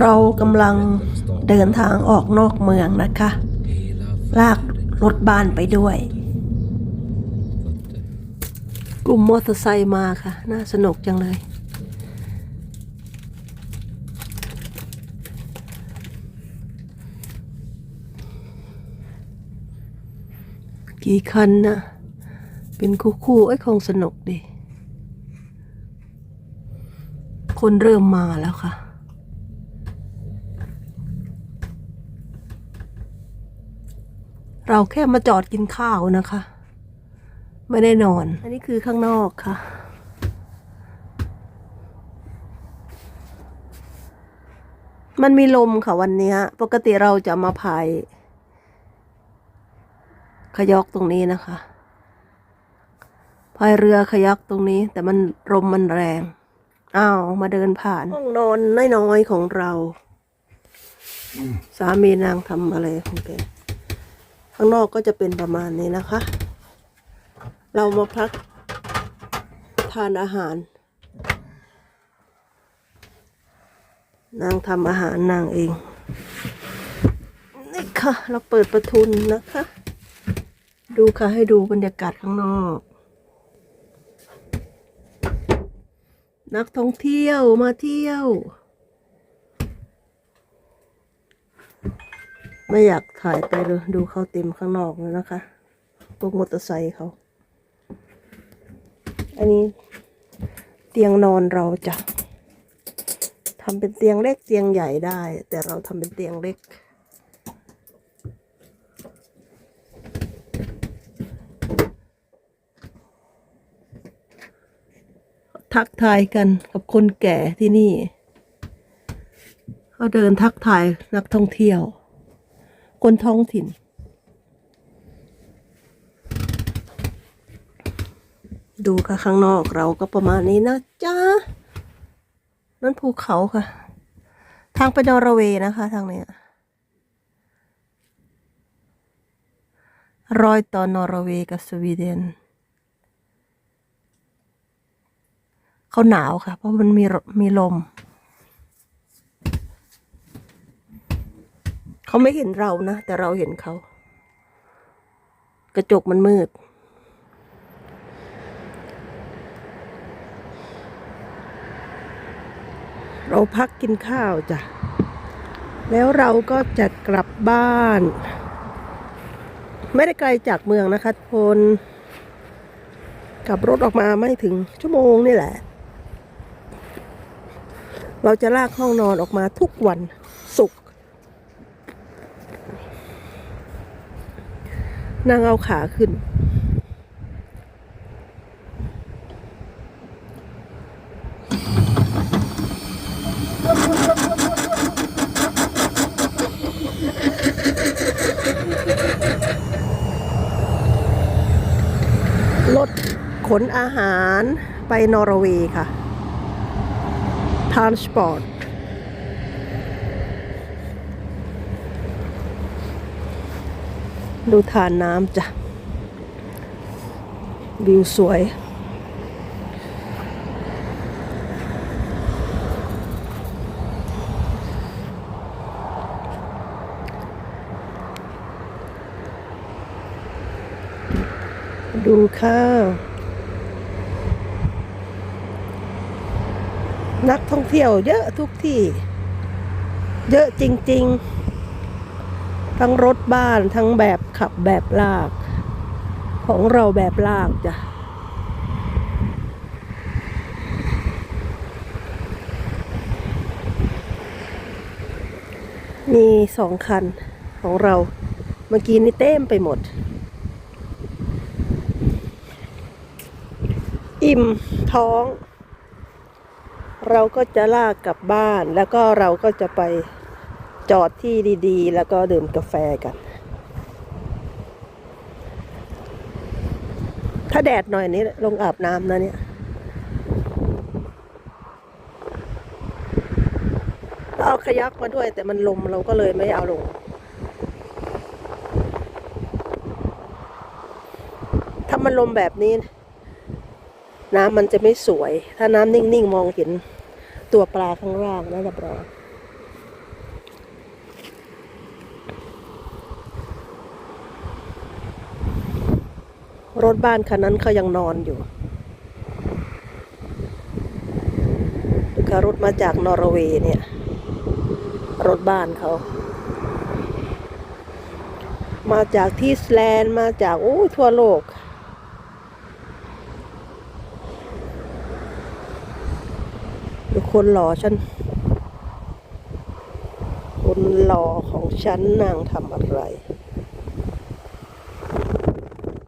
เรากำลังเดินทางออกนอกเมืองนะคะ ลากรถบ้านไปด้วย กลุ่มมอเตอร์ไซค์มาค่ะ น่าสนุกจังเลย กี่คันนะเป็นคู่ๆไอ้คงสนุกดี คนเริ่มมาแล้วค่ะ เราแค่มาจอดกินข้าวนะคะ ไม่ได้นอน อันนี้คือข้างนอกค่ะมันมีลมค่ะวันนี้ปกติเราจะมาพายขยอกตรงนี้นะคะพายเรือขยักตรงนี้ แต่มันลมมันแรง อ้าวมาเดินผ่าน ห้องนอนน้อยๆของเรา สามีนางทำอะไรของแกข้างนอกก็จะเป็นประมาณนี้นะคะ เรามาพักทานอาหาร นางทำอาหารนางเองนี่ค่ะ เราเปิดประทุนนะคะ ดูค่ะให้ดูบรรยากาศข้างนอก นักท่องเที่ยวมาเที่ยว ไม่อยากถ่ายไปเลยดูเขาเต็มข้างนอกเลยนะคะพวกมอเตอร์ไซค์เขา อันนี้เตียงนอนเราจะทำเป็นเตียงเล็กเตียงใหญ่ได้ แต่เราทำเป็นเตียงเล็ก ทักทายกันกับคนแก่ที่นี่ เขาเดินทักทายนักท่องเที่ยว คนท้องถิ่น ดูค่ะข้างนอกเราก็ประมาณนี้นะจ๊ะ นั่นภูเขาค่ะ ทางไปนอร์เวย์นะคะ ทางเนี้ยรอยต่อนอร์เวย์กับสวีเดน เขาหนาวค่ะ เพราะมันมีมีลม เขาไม่เห็นเรานะ แต่เราเห็นเขา กระจกมันมืด เราพักกินข้าวจ้ะ แล้วเราก็จะกลับบ้าน ไม่ได้ไกลจากเมืองนะคะทุกคนขับรถออกมาไม่ถึงชั่วโมงนี่แหละ เราจะลากห้องนอนออกมาทุกวันศุกร์นั่งเอาขาขึ้น รถขนอาหารไปนอร์เวย์ค่ะ ทานสปอร์ตดูทานน้ำจ้ะวิวสวยดูข้าว นักท่องเที่ยวเยอะทุกที่ เยอะจริง ๆ ทั้งรถบ้านทั้งแบบขับแบบลาก ของเราแบบลากจ้ะมีสองคันของเรา เมื่อกี้นี่เต็มไปหมด อิ่มท้อง เราก็จะลากกลับบ้าน แล้วก็เราก็จะไปจอดที่ดีๆ แล้วก็ดื่มกาแฟกัน ถ้าแดดหน่อยนี้ลงอาบน้ำนะเนี่ยเอาขยักมาด้วย แต่มันลมเราก็เลยไม่เอาลง ถ้ามันลมแบบนี้ น้ำมันจะไม่สวย ถ้าน้ำนิ่ง ๆ มองเห็น ตัวปลาข้างล่างนะรับรองรถบ้านคันนั้นเขายังนอนอยู่ดูค่ะรถมาจากนอร์เวย์เนี่ย รถบ้านเขา มาจากที่สแลนด์มาจากโอ้ทั่วโลก ดูคนหล่อฉัน คนหล่อของฉันนางทำอะไร